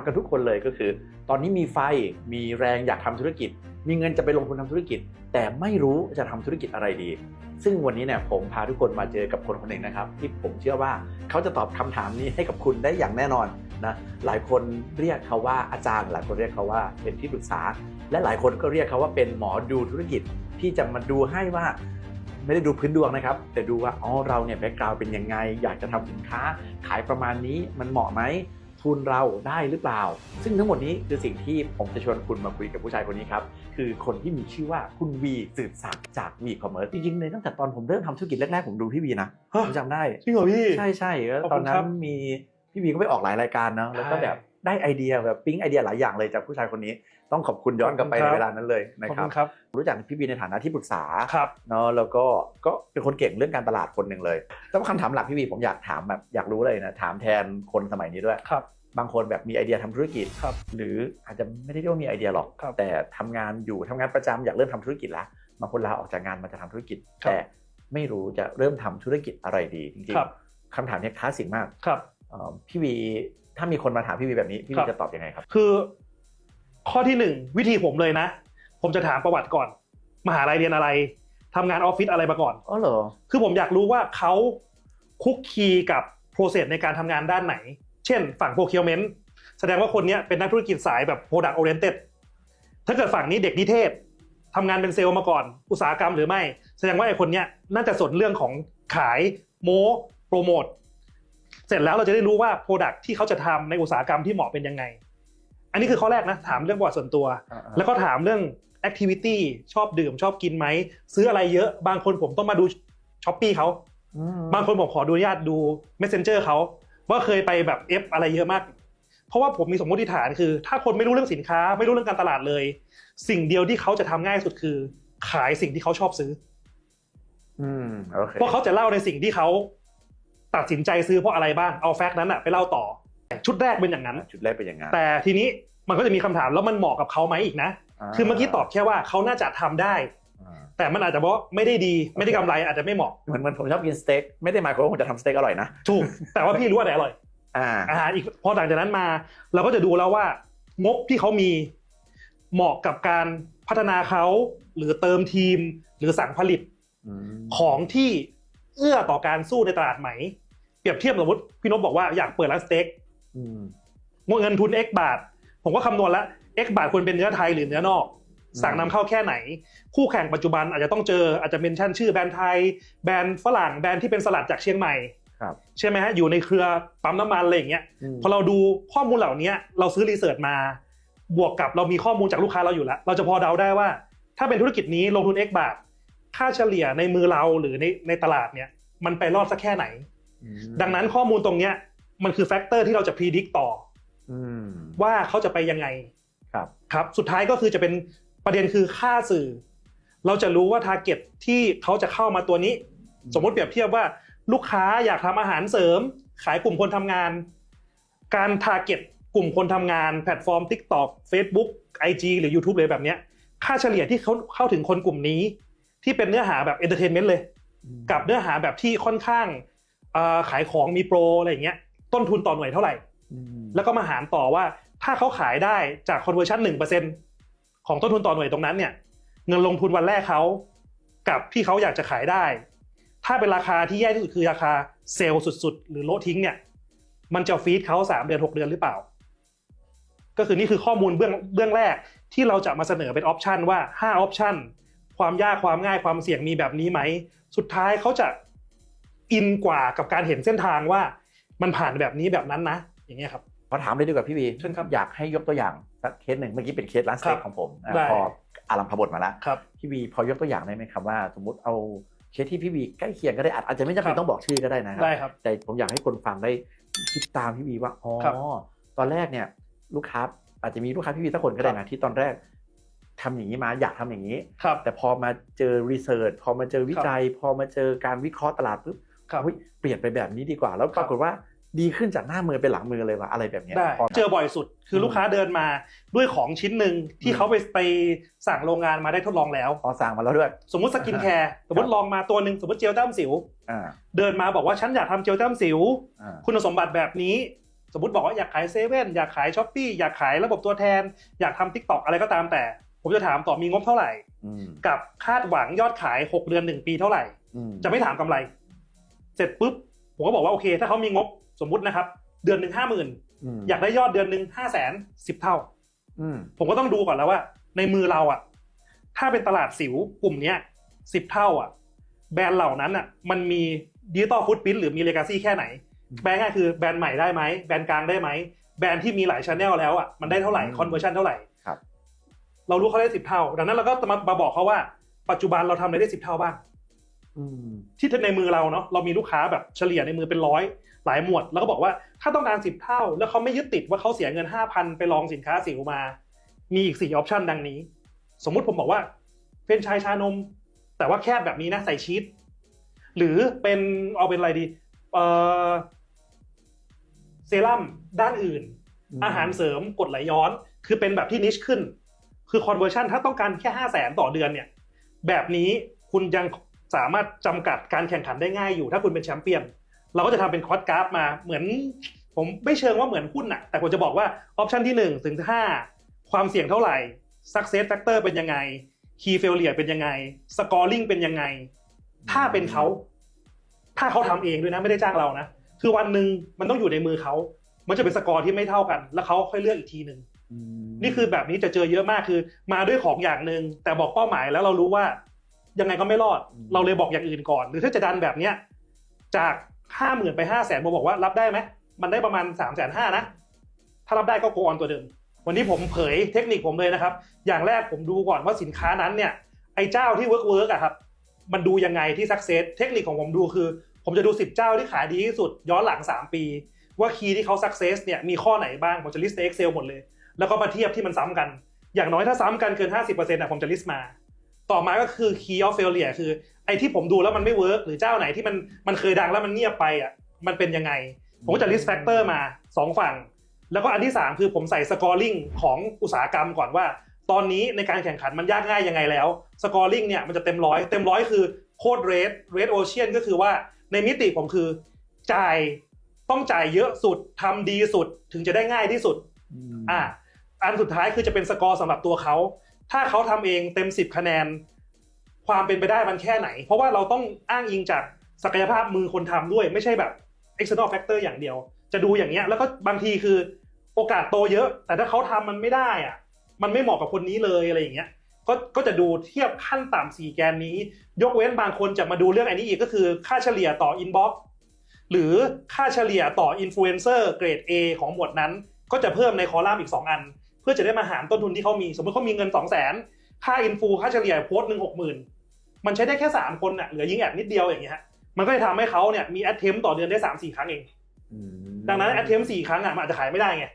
ามกันทุกคนเลยก็คือ ตอนนี้มีไฟมีแรงอยากทำธุรกิจ มีเงินจะไปลงทุนทำธุรกิจ แต่ไม่รู้จะทำธุรกิจอะไรดี ซึ่งวันนี้เนี่ยผมพาทุกคนมาเจอกับคนคนหนึ่งนะครับ ที่ผมเชื่อว่าเขาจะตอบคำถามนี้ให้กับคุณได้อย่างแน่นอนนะหลายคนเรียกเขาว่าอาจารย์ หลายคนเรียกเขาว่าเป็นที่ปรึกษา และหลายคนก็เรียกเขาว่าเป็นหมอดูธุรกิจที่จะมาดูให้ว่าไม่ได้ดูพื้นดวงนะครับ แต่ดูว่าอ๋อเราเนี่ยแบ็กกราวเป็นยังไง อยากจะทำสินค้าขายประมาณนี้มันเหมาะไหม ทุนเราได้หรือเปล่า ซึ่งทั้งหมดนี้คือสิ่งที่ผมจะชวนคุณมาคุยกับผู้ชายคนนี้ครับ คือคนที่มีชื่อว่าคุณวีสืบศักดิ์จากวีคอมเมิร์ซจริงๆเลยตั้งแต่ตอนผมเริ่มทำธุรกิจแรกๆ ผมดูพี่วีนะ ผมจำได้จริงเหรอพี่ ใช่ใช่แล้วขอบตคุอนณนั้ครันบ มีพี่วีก็ไปออกหลายรายการเนาะแล้วก็ใช่แบบ ได้ไอเดียแบบปิ๊งไอเดียหลายอย่างเลยจากผู้ชายคนนี้ ต้องขอบคุณย้อนกลับไปขอบในคุณครับเวลานั้นเลยนะขอบครัคุบณครับรู้จักพี่วีในฐานะที่ปรึกษาครับเนาะแล้วก็ก็เป็นคนเก่งเรื่องการตลาดคนหนึ่งเลยแต่ว่าคำถามหลักพี่วีผมอยากถามแบบอยากรู้เลยนะถามแทนคนสมัยนี้ด้วยครับบางคนแบบมีไอเดียทำธุรกิจครับหรืออาจจะไม่ได้เรียกว่ามีไอเดียหรอกครับแต่ทำงานอยู่ทำงานประจำอยากเริ่มทำธุรกิจแล้วบางคนลาออกจากงานมาจะทำธุรกิจครับแต่ไม่รู้จะเริ่มทำธุรกิจอะไรดีจริงครับๆคำถามเนี้ยคลาสสิกมากครับเอ่อพี่วี ถ้ามีคนมาถามพี่วีแบบนี้พี่ครัวีบจะตอบยังไงครับ คือข้อที่หนึ่งวิธีผมเลยนะ ผมจะถามประวัติก่อน มหาลัยเรียนอะไรทำงานออฟฟิศอะไรมาก่อนอ๋อเหรอคือผมอยากรู้ว่าเขาคุกคีกับโปรเซสในการทำงานด้านไหน เช่น ฝั่ง procurement แสดงว่าคนเนี้ยเป็นนักธุรกิจสายแบบ product oriented ถ้าเกิดฝั่งนี้เด็กนิเทศทำงานเป็นเซลล์มาก่อน อุตสาหกรรมหรือไม่ แสดงว่าไอ้คนเนี้ยน่าจะสนเรื่องของขายโม้โปรโมท เสร็จแล้วเราจะได้รู้ว่า product ที่เขาจะทำในอุตสาหกรรมที่เหมาะเป็นยังไง อันนี้คือข้อแรกนะ ถามเรื่องประวัติส่วนตัว แล้วก็ถามเรื่อง activity ชอบดื่มชอบกินไหม ซื้ออะไรเยอะ บางคนผมต้องมาดูช้อปปี้เขาอืมบางคนผมขอดูญาตดู messenger เขาว่าเคยไปแบบเอฟอะไรเยอะมาก เพราะว่าผมมีสมมติฐานคือ ถ้าคนไม่รู้เรื่องสินค้า ไม่รู้เรื่องการตลาดเลย สิ่งเดียวที่เขาจะทำง่ายสุดคือ ขายสิ่งที่เขาชอบซื้อ อืมโอเคเพราะเขาจะเล่าในสิ่งที่เขา ตัดสินใจซื้อเพราะอะไรบ้างเอาแฟกต์นั้นอะไปเล่าต่อ ชุดแรกเป็นอย่างนั้นจุดแรกเป็นอย่างนั้น แต่ทีนี้มันก็จะมีคำถามแล้วมันเหมาะกับเขาไหมอีกนะ คือเมื่อกี้ตอบแค่ว่าเขาน่าจะทำได้อ่าแต่มันอาจจะบอกว่าไม่ได้ดีไม่ได้กำไรอาจจะไม่เหมาะเหมือนเหมันผมชอบกินสเต็กไม่ได้หมายความว่าผมจะทำสเต็กอร่อยนะถูกแต่ว่าพี่รู้ว่าไหนอร่อยอ่าอาหารอีกพอหลังจากนั้นมา เราก็จะดูแล้วว่างบที่เขามีเหมาะกับการพัฒนาเขาหรือเติมทีมหรือสั่งผลิตอืมของที่ เอื้อต่อการสู้ในตลาดไหม เปรียบเทียบสมมติพี่นพบอกว่าอยากเปิดร้านสเต็กอืมเงินทุน X บาท ผมก็คำนวณแล้ว X บาทควรเป็นเนื้อไทยหรือเนื้อนอกอืมสั่งนำเข้าแค่ไหน คู่แข่งปัจจุบันอาจจะต้องเจออาจจะเมนชั่นชื่อแบรนด์ไทย แบรนด์ฝรั่งแบรนด์ที่เป็นสลัดจากเชียงใหม่ครับใช่ไหมฮะอยู่ในเครือปั๊มน้ำมันอะไรอย่างเงี้ยอืมพอเราดูข้อมูลเหล่านี้เราซื้อรีเสิร์ชมา บวกกับเรามีข้อมูลจากลูกค้าเราอยู่แล้ว เราจะพอเดาได้ว่า ถ้าเป็นธุรกิจนี้ลงทุน X บาท ค่าเฉลี่ยในมือเราหรือในในตลาดเนี่ย มันไปรอดสักแค่ไหนอืมดังนั้นข้อมูลตรงเนี้ยมันคือแฟกเตอร์ที่เราจะพิจิตต่ออืมว่าเขาจะไปยังไงครับครับ สุดท้ายก็คือจะเป็นประเด็นคือค่าสื่อ เราจะรู้ว่าทาร์เก็ตที่เขาจะเข้ามาตัวนี้ สมมติเปรียบเทียบว่าลูกค้าอยากทำอาหารเสริม ขายกลุ่มคนทำงาน การทาร์เก็ตกลุ่มคนทำงานแพลตฟอร์ม TikTok Facebook IG หรือ YouTube เลยแบบเนี้ย ค่าเฉลี่ยที่เขาเข้าถึงคนกลุ่มนี้ ที่เป็นเนื้อหาแบบเอนเตอร์เทนเมนต์เลย กับเนื้อหาแบบที่ค่อนข้างเอ่อขายของมีโปรอะไรอย่างเงี้ยต้นทุนต่อหน่วยเท่าไหร่อืมแล้วก็มาหารต่อว่าถ้าเขาขายได้จาก conversion หนึ่งเปอร์เซ็นของต้นทุนต่อหน่วยตรงนั้นเนี่ยเงินลงทุนวันแรกเขากับที่เขาอยากจะขายได้ ถ้าเป็นราคาที่แย่ที่สุดคือราคาเซลล์สุด ๆ หรือโละทิ้งเนี่ยมันจะฟีดเขาสามเดือนหกเดือนหรือเปล่า ก็คือนี่คือข้อมูลเบื้องเบื้องแรกที่เราจะมาเสนอเป็นออปชันว่าห้าออปชัน ความยากความง่ายความเสี่ยงมีแบบนี้ไหม สุดท้ายเขาจะอินกว่ากับการเห็นเส้นทางว่ามันผ่านแบบนี้แบบนั้นนะ อย่างเงี้ยครับขอถามเลยดีกว่าพี่วีเชิญครับอยากให้ยกตัวอย่างสักเคสหนึ่งเมื่อกี้เป็นเคสร้านสเต็กครับของผมอะได้พออารัมพบทมาแล้วครับพี่วีพอยกตัวอย่างได้ไหมครับว่า สมมติเอาเคสที่พี่วีใกล้เคียงก็ได้อาจอาจจะไม่จำเป็ครันบต้องบอกชื่อก็ได้นะครัได้ครับแต่ผมอยากให้คนฟังได้คิดตามพี่วีว่าอ๋อครับตอนแรกเนี่ยลูกค้าอาจจะมีลูกค้าพี่วีสักคนก็ได้นะที่ตอนแรก ทำอย่างนี้มาอยากทำอย่างนี้ครับแต่พอมาเจอรีเสิร์ชพอมาเจอวิจัย พอมาเจอการวิเคราะห์ตลาดปุ๊บครับเฮ้ยเปลี่ยนไปแบบนี้ดีกว่า แล้วปรากฏว่าดีขึ้นจากหน้ามือเป็นหลังมือเลยว่ะอะไรแบบเนี้ยได้พอเจอบ่อยสุดคือมลูกค้าเดินมาด้วยของชิ้นหนึ่งที่อืมเขาไปไปสั่งโรงงานมาได้ทดลองแล้วพอสั่งมาแล้วด้วย สมมติสกินแคร์สมมติลองมาตัวหนึ่งสมมติเจลแต้มสิวอ่าเดินมาบอกว่าฉันอยากทำเจลแต้มสิวอ่าคุณสมบัติแบบนี้ สมมติบอกว่าอยากขายเซเว่นอยากขายช้อปปี้อยากขายระบบตัวแทน อยากทำทิกตอกอะไรก็ตามแต่ ผมจะถามต่อมีงบเท่าไหร่อืมกับคาดหวังยอดขาย 6 เดือน 1 ปีเท่าไหร่อืมจะไม่ถามกำไร เสร็จปุ๊บผมก็บอกว่าโอเค ถ้าเขามีงบสมมุตินะครับ เดือนหนึ่งห้าหมื่นมอยากได้ยอดเดือนหนึ่งห้าแสนสิบเท่าอืมผมก็ต้องดูก่อนแล้วว่า ในมือเราอะ ถ้าเป็นตลาดสิวกลุ่มเนี้ยสิบเท่าอะ แบรนด์เหล่านั้นอะ มันมีดิจิตอลฟุตพิ้นหรือมีเลกาซี่แค่ไหน แบรนด์ง่ายคือแบรนด์ใหม่ได้ไหมแบรนด์กลางได้ไหมแบรนด์ที่มีหลายชแนลแล้วอะมันได้เท่าไหร่คอนเวอร์ชันเท่าไหร่ครับ เรารู้เขาได้สิบเท่า ดังนั้นเราก็มามาบอกเขาว่า ปัจจุบันเราทำอะไรได้สิบเท่าบ้างอืมที่ในมือเราเนาะเรามีลูกค้าแบบเฉลี่ยในมือเป็นร้อยหลายหมวด แล้วก็บอกว่าถ้าต้องการสิบเท่า แล้วเขาไม่ยึดติดว่าเขาเสียเงินห้าพันไปลองสินค้าสิวมา มีอีกสี่ออปชันดังนี้ สมมุติผมบอกว่าเป็นชายชานม แต่ว่าแคบแบบนี้นะใส่ชีสหรือเป็นเอาเป็นอะไรดีเอ่อเซรั่มด้านอื่น อาหารเสริมกรดไหลย้อน คือเป็นแบบที่นิชขึ้น คือคอนเวอร์ชันถ้าต้องการแค่ห้าแสนต่อเดือนเนี่ย แบบนี้คุณยังสามารถจำกัดการแข่งขันได้ง่ายอยู่ ถ้าคุณเป็นแชมเปี้ยน เราก็จะทำเป็นคอร์สกราฟมาเหมือน ผมไม่เชิงว่าเหมือนหุ้นอะแต่ผมจะบอกว่าออปชันที่ 1 ถึง 5 ความเสี่ยงเท่าไหร่ success factor เป็นยังไง key failure เป็นยังไง scoring เป็นยังไง ถ้าเป็นเขาถ้าเขาทำเองด้วยนะไม่ได้จ้างเรานะคือวันหนึ่งมันต้องอยู่ในมือเขา มันจะเป็นสกอร์ที่ไม่เท่ากัน แล้วเขาค่อยเลือกอีกทีหนึ่ง นี่คือแบบนี้จะเจอเยอะมากคือ มาด้วยของอย่างหนึ่งแต่บอกเป้าหมายแล้วเรารู้ว่า ยังไงก็ไม่รอด เราเลยบอกอย่างอื่นก่อน หรือถ้าจะดันแบบเนี้ยจากห้าหมื่นไปห้าแสนผมบอกว่ารับได้ไหมมันได้ประมาณสามแสนห้านะถ้ารับได้ก็โกออนตัวเดิม วันนี้ผมเผยเทคนิคผมเลยนะครับ อย่างแรกผมดูก่อนว่าสินค้านั้นเนี่ยไอ้เจ้าที่เวิร์กเวิร์กอะครับมันดูยังไงที่สักเซสเทคนิคของผมดูคือ ผมจะดู10เจ้าที่ขายดีที่สุดย้อนหลัง 3 ปี ว่าคีย์ที่เขาสักเซสเนี่ยมีข้อไหนบ้างผมจะลิสต์ใน Excel หมดเลย แล้วก็มาเทียบที่มันซ้ำกัน อย่างน้อยถ้าซ้ำกันเกิน 50%นะผมจะลิสต์มา ต่อมาก็คือ key of failure คือไอ้ที่ผมดูแล้วมันไม่เวิร์กหรือเจ้าไหนที่มันมันเคยดังแล้วมันเงียบไปอะมันเป็นยังไง ผมก็จะ list factor มา 2 ฝั่ง แล้วก็อันที่ 3 คือผมใส่ scoring ของอุตสาหกรรมก่อนว่า ตอนนี้ในการแข่งขันมันยากง่ายยังไงแล้ว scoring เนี่ยมันจะเต็มร้อยเต็มร้อยคือโคดเรทเรทโอเชียนก็คือว่าในมิติผมคือจ่ายต้องจ่ายเยอะสุดทำดีสุดถึงจะได้ง่ายที่สุด อะอันสุดท้ายคือจะเป็นสกอร์สำหรับตัวเขา ถ้าเขาทำเองเต็ม 10 คะแนน ความเป็นไปได้มันแค่ไหน เพราะว่าเราต้องอ้างอิงจากศักยภาพมือคนทำด้วย ไม่ใช่แบบ external factor อย่างเดียว จะดูอย่างเงี้ย แล้วก็บางทีคือโอกาสโตเยอะ แต่ถ้าเขาทำมันไม่ได้อะ มันไม่เหมาะกับคนนี้เลยอะไรอย่างเงี้ย ก็ก็จะดูเทียบขั้นต่ำสี่แกนนี้ ยกเว้นบางคนจะมาดูเรื่องอันนี้อีกก็คือค่าเฉลี่ยต่อ inbox หรือค่าเฉลี่ยต่อ influencer เกรด A ของหมวดนั้น ก็จะเพิ่มในคอลัมน์อีก 2 อัน เพื่อจะได้มาหารต้นทุนที่เขามี สมมติเขามีเงิน 2 0 0 0 0 0ค่าอินฟูค่าเฉลี่ยโพสต์หนึ่งหกหมื่นมันใช้ได้แค่ 3 คนน่ะเหลือยิงแอดนิดเดียวอย่างเงี้ยฮะมันก็จะทำให้เขาเนี่ยมีแอดเทมต่อเดือนได้ 3 4 ครั้งเองอืมดังนั้นแอดเทม4ครั้งอะมันอาจจะขายไม่ได้ไง